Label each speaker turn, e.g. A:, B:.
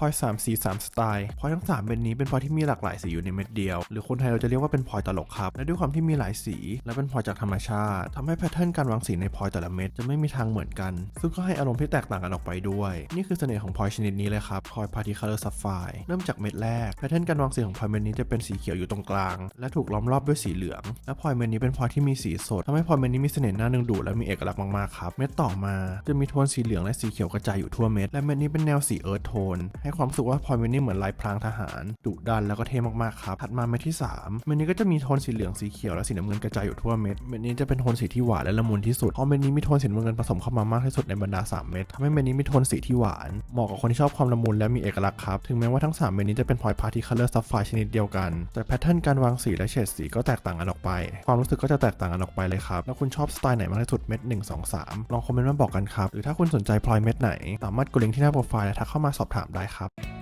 A: พลอย3สี3สไตล์พลอยทั้ง3เป็นนี้เป็นพลอยที่มีหลากหลายสีอยู่ในเม็ดเดียว หรือคนไทยเราจะเรียกว่าเป็นพลอยตลกครับและด้วยความที่มีหลายสี และเป็นพลอยจากธรรมชาติทำให้แพทเทิร์นการวางสีในพลอยแต่ละเม็ดจะไม่มีทางเหมือนกัน ซึ่งก็ให้อารมณ์ที่แตกต่างกันออกไปด้วย นี่คือเสน่ห์ของพลอยชนิดนี้เลยครับพลอยพาร์ติคัลเลอร์ซัฟไฟเริ่มจากเม็ดแรกแพทเทิร์นการวางสีของพลอยเม็ดนี้จะเป็นสีเขียวอยู่ตรงกลาง และถูกล้อมรอบด้วยสีเหลือง และพลอยเม็ดนี้เป็นพลอยที่มีสีสดทำให้พลอยเม็ดนี้มีเสน่ห์น่าดึงดูดและมีเอกลักษณ์มากๆครับเม็ดต่อมา จะมีโทนสีเหลืองและสีเขียวกระจายอยู่ทั่วเม็ดและเม็ดนี้เป็นแนวสีเอิร์ธโทนให้ความสึกว่าพลอยเม็ดนี้เหมือนลายพรางทหารดุดันแล้วก็เท่มากๆครับถัดมาเม็ดที่3เม็ดนี้ก็จะมีโทนสีเหลืองสีเขียวและสีน้ำเงินกระจายอยู่ทั่วเม็ดเม็ดนี้จะเป็นโทนสีที่หวานและละมุนที่สุดเพราะเม็ดนี้มีโทนสีน้ำเงินผสมเข้ามามากที่สุดในบรรดา 3 เม็ดทำให้เม็ดนี้มีโทนสีที่หวานเหมาะกับคนที่ชอบความละมุนและมีเอกลักษณ์ครับถึงแม้ว่าทั้ง3เม็ดนี้จะเป็นพลอยพาร์ติคัลเลอร์ซัฟไฟชนิดเดียวกัน แต่แพทเทิร์นการวางสีและเฉดสีก็แตกต่างกันออกไป ความรู้สึกก็จะแตกต่างกันออกไปเลยครับแล้วคุณชอบสไตล์ไหนมากที่สุดเม็ด1 2 3ลองคอมเมนต์มาบอกกันครับหรือถ้าคุณสนใจพลอยเม็ดไหนสามารถกดลิงก์ที่หน้าโปรไฟล์และทักเข้ามาสอบถามได้ครับ